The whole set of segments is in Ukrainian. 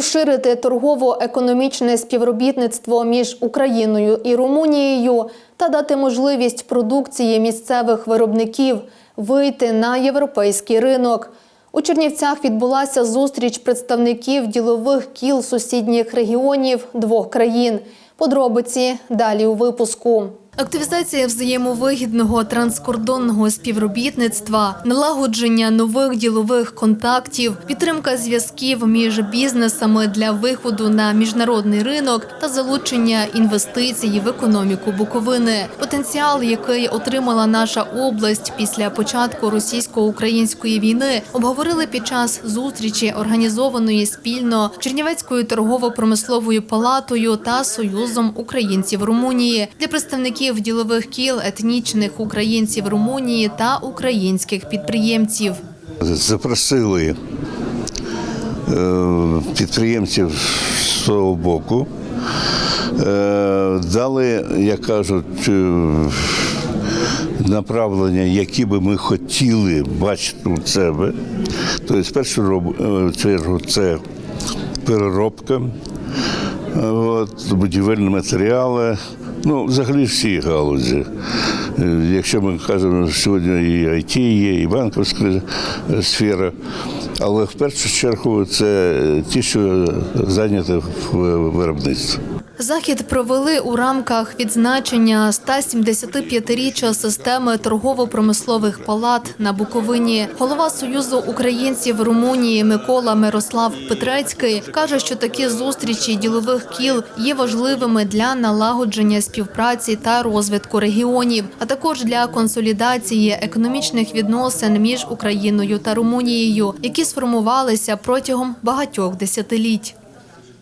розширити торгово-економічне співробітництво між Україною і Румунією та дати можливість продукції місцевих виробників вийти на європейський ринок. У Чернівцях відбулася зустріч представників ділових кіл сусідніх регіонів двох країн. Подробиці далі у випуску. Активізація взаємовигідного транскордонного співробітництва, налагодження нових ділових контактів, підтримка зв'язків між бізнесами для виходу на міжнародний ринок та залучення інвестицій в економіку Буковини. Потенціал, який отримала наша область після початку російсько-української війни, обговорили під час зустрічі, організованої спільно Чернівецькою торгово-промисловою палатою та Союзом українців Румунії для представників ділових кіл етнічних українців Румунії та українських підприємців. Запросили е, підприємців з того боку, Е, дали, як кажуть, е, направлення, які би ми хотіли бачити у себе. Тобто, в першу чергу це переробка, будівельні матеріали, ну, взагалі всі галузі. Е, Якщо ми кажемо, сьогодні і IT є, і банківська е, сфера, але в першу чергу це ті, що зайняті в виробництві. Захід провели у рамках відзначення 175-річчя системи торгово-промислових палат на Буковині. Голова Союзу українців Румунії Микола Мирослав Петрецький каже, що такі зустрічі ділових кіл є важливими для налагодження співпраці та розвитку регіонів, а також для консолідації економічних відносин між Україною та Румунією, які сформувалися протягом багатьох десятиліть.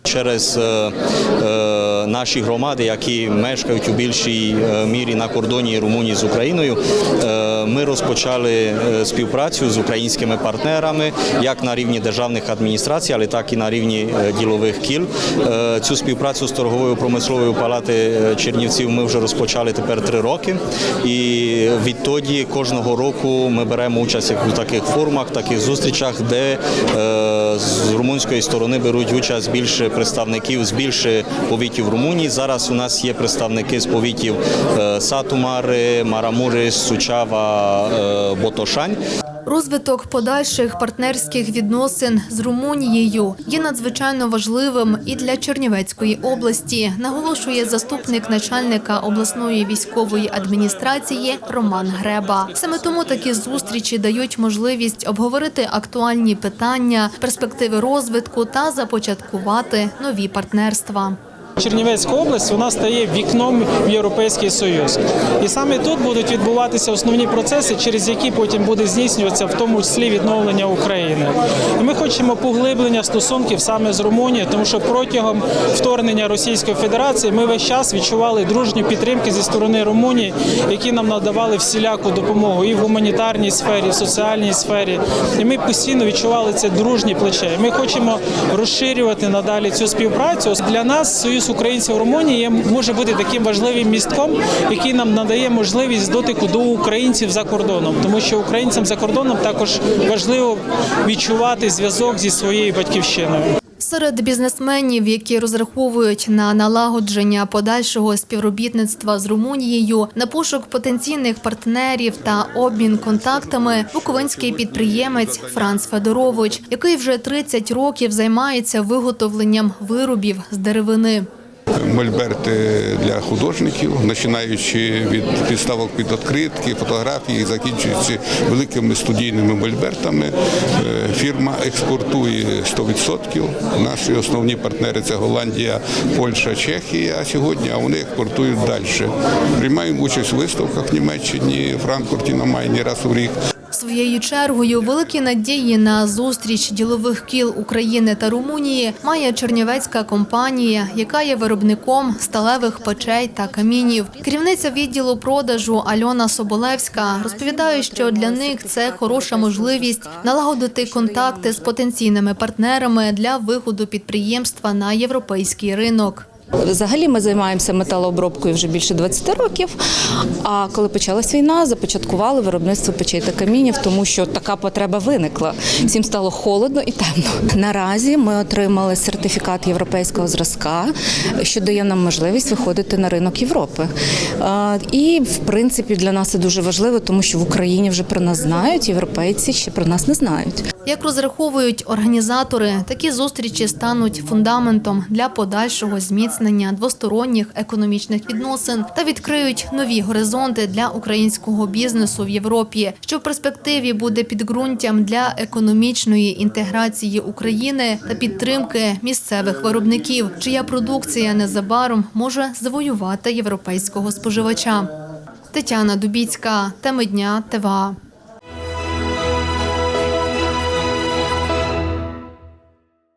Через е, е, наші громади, які мешкають у більшій е, мірі на кордоні Румунії з Україною, е, ми розпочали е, співпрацю з українськими партнерами, як на рівні державних адміністрацій, але так і на рівні ділових кіл. Цю співпрацю з торговою промисловою палати Чернівців ми вже розпочали тепер три роки. І відтоді кожного року ми беремо участь у таких форумах, таких зустрічах, де з румунської сторони беруть участь більше представників з більше повітів Румунії. Зараз у нас є представники з повітів е, Сатумари, Марамурис, Сучава, е, Ботошань. Розвиток подальших партнерських відносин з Румунією є надзвичайно важливим і для Чернівецької області, наголошує заступник начальника обласної військової адміністрації Роман Греба. Саме тому такі зустрічі дають можливість обговорити актуальні питання, перспективи розвитку та започаткувати нові партнерства. Чернівецька область вона стає вікном в Європейський Союз, і саме тут будуть відбуватися основні процеси, через які потім буде здійснюватися в тому числі відновлення України. І ми хочемо поглиблення стосунків саме з Румунією, тому що протягом вторгнення Російської Федерації ми весь час відчували дружню підтримку зі сторони Румунії, які нам надавали всіляку допомогу і в гуманітарній сфері, і в соціальній сфері. І ми постійно відчували це дружні плече. Ми хочемо розширювати надалі цю співпрацю. Для нас союз українців Румунії може бути таким важливим містком, який нам надає можливість дотику до українців за кордоном, тому що українцям за кордоном також важливо відчувати зв'язок зі своєю батьківщиною. Серед бізнесменів, які розраховують на налагодження подальшого співробітництва з Румунією, на пошук потенційних партнерів та обмін контактами, буковинський підприємець Франц Федорович, який вже 30 років займається виготовленням виробів з деревини. Мольберти для художників, починаючи від підставок під відкритки, фотографії, закінчуючи великими студійними мольбертами. Е, Фірма експортує 100%. Наші основні партнери це Голландія, Польща, Чехія. А сьогодні а вони експортують далі. Приймаємо участь у виставках в Німеччині, Франкфурті на Майні раз у рік. Своєю чергою великі надії на зустріч ділових кіл України та Румунії має чернівецька компанія, яка є виробником сталевих печей та камінів. Керівниця відділу продажу Альона Соболевська розповідає, що для них це хороша можливість налагодити контакти з потенційними партнерами для виходу підприємства на європейський ринок. Взагалі ми займаємося металообробкою вже більше 20 років. А коли почалась війна, започаткували виробництво печей та камінів, тому що така потреба виникла. Всім стало холодно і темно. Наразі ми отримали сертифікат європейського зразка, що дає нам можливість виходити на ринок Європи. І в принципі для нас це дуже важливо, тому що в Україні вже про нас знають, європейці ще про нас не знають. Як розраховують організатори, такі зустрічі стануть фундаментом для подальшого зміцнення двосторонніх економічних відносин та відкриють нові горизонти для українського бізнесу в Європі, що в перспективі буде підґрунтям для економічної інтеграції України та підтримки місцевих виробників, чия продукція незабаром може завоювати європейського споживача. Тетяна Дубіцька, теми дня ТВА.